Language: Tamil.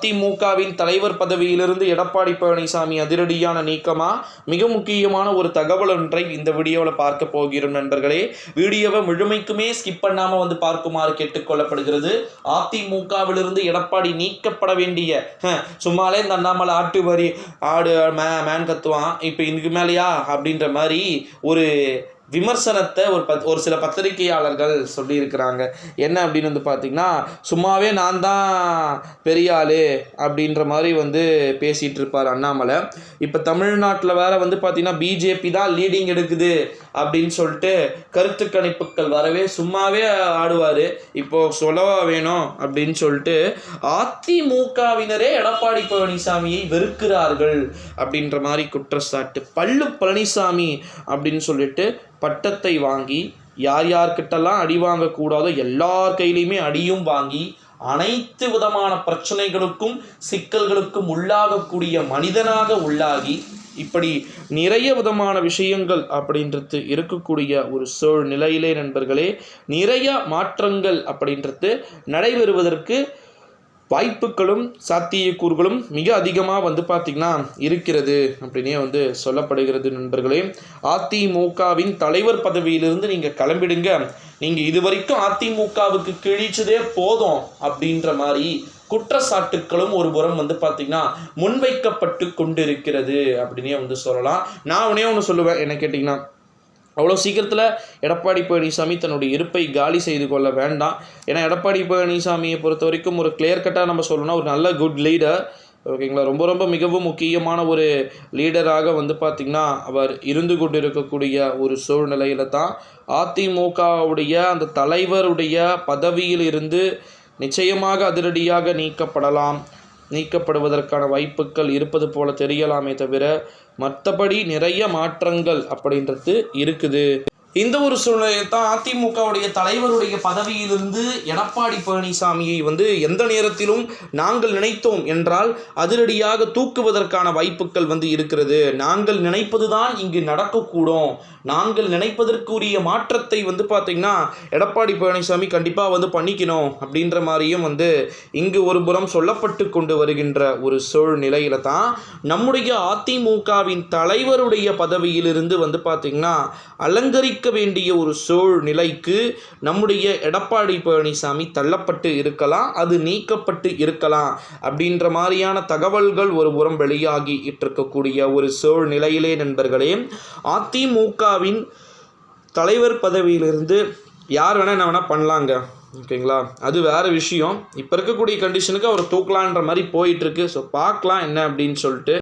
அதிமுகவின் தலைவர் பதவியிலிருந்து எடப்பாடி பழனிசாமி அதிரடியான நீக்கமா? மிக முக்கியமான ஒரு தகவல் ஒன்றை இந்த வீடியோவில் பார்க்க போகிறோம் நண்பர்களே. வீடியோவை முழுமைக்குமே ஸ்கிப் பண்ணாமல் வந்து பார்க்குமாறு கேட்டுக்கொள்ளப்படுகிறது. அதிமுகவிலிருந்து எடப்பாடி நீக்கப்பட வேண்டிய சும்மாலே இந்த அண்ணாமலை ஆட்டு வரி ஆடு மே மேன் கத்துவான் இப்போ இதுக்கு மேலேயா? அப்படின்ற மாதிரி ஒரு விமர்சனத்தை ஒரு பத் ஒரு சில பத்திரிகையாளர்கள் சொல்லியிருக்கிறாங்க. என்ன அப்படின்னு வந்து பார்த்திங்கன்னா சும்மாவே நான் தான் பெரிய ஆள் அப்படின்ற மாதிரி வந்து பேசிகிட்டு இருப்பார் அண்ணாமலை. இப்போ தமிழ்நாட்டில் வேற வந்து பார்த்திங்கன்னா பிஜேபி தான் லீடிங் எடுக்குது அப்படின்னு சொல்லிட்டு கருத்து கணிப்புகள் வரவே சும்மாவே ஆடுவார். இப்போ சொல்லவா வேணும் அப்படின்னு சொல்லிட்டு அதிமுகவினரே எடப்பாடி பழனிசாமியை வெறுக்கிறார்கள் அப்படின்ற மாதிரி குற்றச்சாட்டு. பல்லு பழனிசாமி அப்படின்னு சொல்லிட்டு பட்டத்தை வாங்கி யார் யார்கிட்டலாம் அடி வாங்கக்கூடாதோ எல்லார் கையிலையுமே அடியும் வாங்கி அனைத்து விதமான பிரச்சனைகளுக்கும் சிக்கல்களுக்கும் உள்ளாகக்கூடிய மனிதனாக உள்ளாகி இப்படி நிறைய விதமான விஷயங்கள் அப்படின்றது இருக்கக்கூடிய ஒரு சூழ்நிலையிலே நண்பர்களே நிறைய மாற்றங்கள் அப்படின்றது நடைபெறுவதற்கு வாய்ப்புகளும் சாத்தியக்கூறுகளும் மிக அதிகமாக வந்து பார்த்திங்கன்னா இருக்கிறது அப்படின்னே வந்து சொல்லப்படுகிறது நண்பர்களே. அதிமுகவின் தலைவர் பதவியிலிருந்து நீங்கள் கிளம்பிடுங்க. நீங்கள் இது வரைக்கும் அதிமுகவுக்கு கிழிச்சதே போதும் அப்படின்ற மாதிரி குற்றச்சாட்டுக்களும் ஒரு புறம் வந்து பார்த்திங்கன்னா முன்வைக்கப்பட்டு கொண்டிருக்கிறது அப்படின்னே வந்து சொல்லலாம். நான் உடனே ஒன்று சொல்லுவேன். என்ன கேட்டிங்கன்னா அவ்வளோ சீக்கிரத்தில் எடப்பாடி பழனிசாமி தன்னுடைய இருப்பை காலி செய்து கொள்ள வேண்டாம். ஏன்னா எடப்பாடி பழனிசாமியை பொறுத்த வரைக்கும் ஒரு கிளியர் கட்டாக நம்ம சொல்லணும்னா ஒரு நல்ல குட் லீடர் ஓகேங்களா? ரொம்ப ரொம்ப மிகவும் முக்கியமான ஒரு லீடராக வந்து பார்த்திங்கன்னா அவர் இருந்து கொண்டு இருக்கக்கூடிய ஒரு சூழ்நிலையில் தான் அதிமுகவுடைய அந்த தலைவருடைய பதவியில் இருந்து நிச்சயமாக அதிரடியாக நீக்கப்படலாம். நீக்கப்படுவதற்கான வாய்ப்புகள் இருப்பது போல தெரியலாமே தவிர மற்றபடி நிறைய மாற்றங்கள் அப்படின்றது இருக்குது. இந்த ஒரு சூழ்நிலையில் தான் அதிமுகவுடைய தலைவருடைய பதவியிலிருந்து எடப்பாடி பழனிசாமியை வந்து எந்த நேரத்திலும் நாங்கள் நினைத்தோம் என்றால் அதிரடியாக தூக்குவதற்கான வாய்ப்புகள் வந்து இருக்கிறது. நாங்கள் நினைப்பது தான் இங்கு நடக்கக்கூடும். நாங்கள் நினைப்பதற்குரிய மாற்றத்தை வந்து பார்த்திங்கன்னா எடப்பாடி பழனிசாமி கண்டிப்பாக வந்து பண்ணிக்கணும் அப்படின்ற மாதிரியும் வந்து இங்கு ஒரு புறம் சொல்லப்பட்டு கொண்டு வருகின்ற ஒரு சூழ்நிலையில தான் நம்முடைய அதிமுகவின் தலைவருடைய பதவியிலிருந்து வந்து பார்த்திங்கன்னா அலங்கரி அலங்கரிக்க வேண்டிய ஒரு சூழ்நிலைக்கு நம்முடைய எடப்பாடி பழனிசாமி தள்ளப்பட்டு இருக்கலாம் அது நீக்கப்பட்டு இருக்கலாம் அப்படின்ற மாதிரியான தகவல்கள் ஒரு புறம் வெளியாகி இருக்கக்கூடிய ஒரு சூழ்நிலையிலே நண்பர்களே அதிமுகவின் தலைவர் பதவியிலிருந்து யார் வேணால் என்ன வேணால் பண்ணலாங்க ஓகேங்களா? அது வேறு விஷயம். இப்போ இருக்கக்கூடிய கண்டிஷனுக்கு அவர் தூக்கலான்ற மாதிரி போயிட்டுருக்கு. ஸோ பார்க்கலாம் என்ன அப்படின்னு சொல்லிட்டு